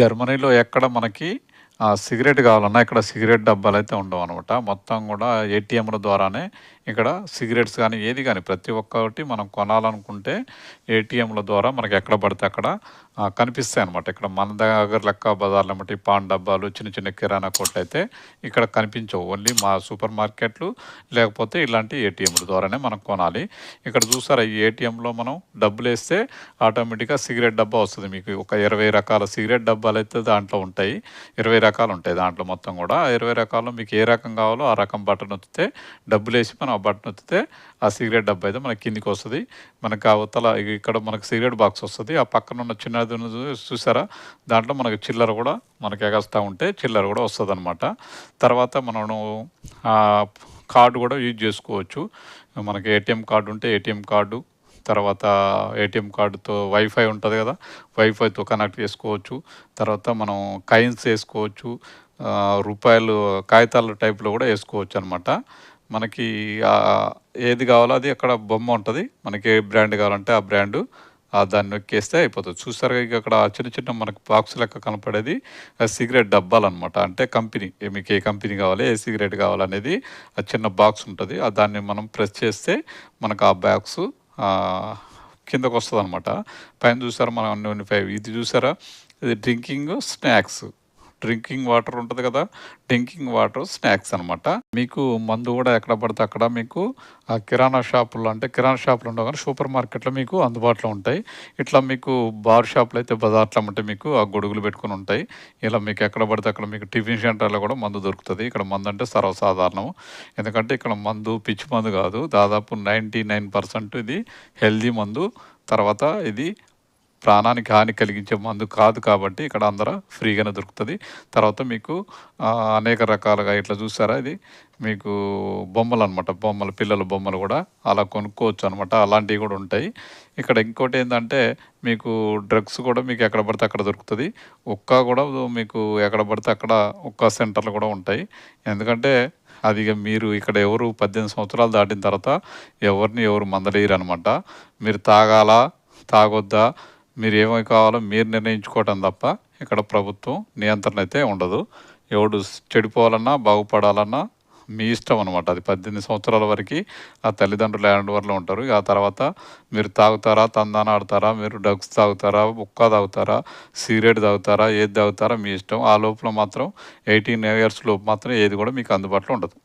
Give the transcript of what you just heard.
జర్మనీలో ఎక్కడ మనకి సిగరెట్ కావాలన్నా ఇక్కడ సిగరెట్ డబ్బాలు అయితే ఉండవు అనమాట మొత్తం కూడా ఏటీఎంల ద్వారానే ఇక్కడ సిగరెట్స్ కానీ ఏది కానీ ప్రతి ఒక్కటి మనం కొనాలనుకుంటే ఏటీఎంల ద్వారా మనకి ఎక్కడ పడితే అక్కడ కనిపిస్తాయి అనమాట ఇక్కడ మన దగ్గర లెక్క బజార్లు ఎమ్మటి పాన్ డబ్బాలు, చిన్న చిన్న కిరాణా కొట్టయితే ఇక్కడ కనిపించవు. ఓన్లీ మా సూపర్ మార్కెట్లు లేకపోతే ఇలాంటి ఏటీఎంల ద్వారానే మనం కొనాలి. ఇక్కడ చూసారా ఈ ఏటీఎంలో మనం డబ్బులు వేస్తే ఆటోమేటిక్‌గా సిగరెట్ డబ్బా వస్తుంది మీకు. ఒక 20 రకాల సిగరెట్ డబ్బాలు అయితే దాంట్లో ఉంటాయి. ఇరవై రకాలు ఉంటాయి దాంట్లో మొత్తం కూడా ఇరవై రకాలు మీకు ఏ రకం కావాలో ఆ రకం బటన్ నొక్కితే డబ్బులేసి మనం ఆ బటన్ ఒత్తితే ఆ సిగరెట్ డబ్బా అయితే మనకి కిందికొస్తది. మనకు అవతల ఇక్కడ మనకు సిగరెట్ బాక్స్ వస్తుంది ఆ పక్కన ఉన్న చిన్నది చూసారా? దాంట్లో మనకు చిల్లర కూడా మనకి ఎగస్తూ ఉంటే చిల్లర కూడా వస్తుంది అనమాట తర్వాత మనము కార్డు కూడా యూజ్ చేసుకోవచ్చు మనకి ఏటీఎం కార్డు ఉంటే ఏటీఎం కార్డు, తర్వాత ఏటీఎం కార్డుతో వైఫై ఉంటుంది కదా వైఫైతో కనెక్ట్ చేసుకోవచ్చు. తర్వాత మనం కాయిన్స్ వేసుకోవచ్చు. రూపాయలు కాగితాల టైప్‌లో కూడా వేసుకోవచ్చు అనమాట మనకి ఏది కావాలో అది అక్కడ బొమ్మ ఉంటుంది. మనకి ఏ బ్రాండ్ కావాలంటే ఆ బ్రాండు దాన్ని నొక్కేస్తే అయిపోతుంది. చూసారుగా ఇక అక్కడ చిన్న చిన్న మనకు బాక్స్ లెక్క కనపడేది సిగరెట్ సిగరెట్ డబ్బాలనమాట. అంటే కంపెనీ మీకు ఏ కంపెనీ కావాలి, ఏ సిగరెట్ కావాలనేది ఆ చిన్న బాక్స్ ఉంటుంది. దాన్ని మనం ప్రెస్ చేస్తే మనకు ఆ బాక్సు కిందకు వస్తుంది అనమాట పైన చూసారా మనం 125 ఇది చూసారా? ఇది డ్రింకింగ్ స్నాక్స్. డ్రింకింగ్ వాటర్ ఉంటుంది కదా! డ్రింకింగ్ వాటర్ స్నాక్స్ అనమాట. మీకు మందు కూడా ఎక్కడ పడితే అక్కడ మీకు ఆ కిరాణా షాపుల్లో అంటే కిరాణా షాపులు ఉండవు కానీ సూపర్ మార్కెట్‌లో మీకు అందుబాటులో ఉంటాయి. ఇట్లా మీకు బార్ షాపులు అయితే బజార్‌లో ఉంటే మీకు ఆ గొడుగులు పెట్టుకొని ఉంటాయి. ఇలా మీకు ఎక్కడ పడితే అక్కడ మీకు టిఫిన్ సెంటర్‌లో కూడా మందు దొరుకుతుంది ఇక్కడ మందు అంటే సర్వసాధారణం. ఎందుకంటే ఇక్కడ మందు పిచ్చి మందు కాదు దాదాపు 99% ఇది హెల్దీ మందు. తర్వాత ఇది ప్రాణానికి హాని కలిగించే మందు కాదు కాబట్టి ఇక్కడ అందరూ ఫ్రీగానే దొరుకుతుంది తర్వాత మీకు అనేక రకాలుగా ఇట్లా చూసారా ఇది మీకు బొమ్మలు అనమాట బొమ్మలు పిల్లల బొమ్మలు కూడా అలా కొనుక్కోవచ్చు అనమాట అలాంటివి కూడా ఉంటాయి. ఇక్కడ ఇంకోటి ఏంటంటే మీకు డ్రగ్స్ కూడా మీకు ఎక్కడ పడితే అక్కడ దొరుకుతుంది ఒక్క కూడా మీకు ఎక్కడ పడితే అక్కడ ఒక్క సెంటర్‌లు కూడా ఉంటాయి. ఎందుకంటే అది మీరు ఇక్కడ ఎవరు 18 సంవత్సరాలు దాటిన తర్వాత ఎవరిని ఎవరు మందలియరనమాట. మీరు తాగాలా? తాగొద్దా? మీరు ఏమి కావాలో మీరు నిర్ణయించుకోవటం తప్ప ఇక్కడ ప్రభుత్వం నియంత్రణ అయితే ఉండదు. ఎవడు చెడిపోవాలన్నా, బాగుపడాలన్నా మీ ఇష్టం అనమాట. అది 18 సంవత్సరాల వరకు ఆ తల్లిదండ్రులు హ్యాండ్ ఓవర్‌లో ఉంటారు. ఆ తర్వాత మీరు తాగుతారా? తందాన ఆడతారా మీరు డ్రగ్స్ తాగుతారా? హుక్కా తాగుతారా? సిగరెట్ తాగుతారా? ఏది తాగుతారా మీ ఇష్టం. ఆ లోపల మాత్రం 18 ఇయర్స్ లోపు మాత్రం ఏది కూడా మీకు అందుబాటులో ఉండదు.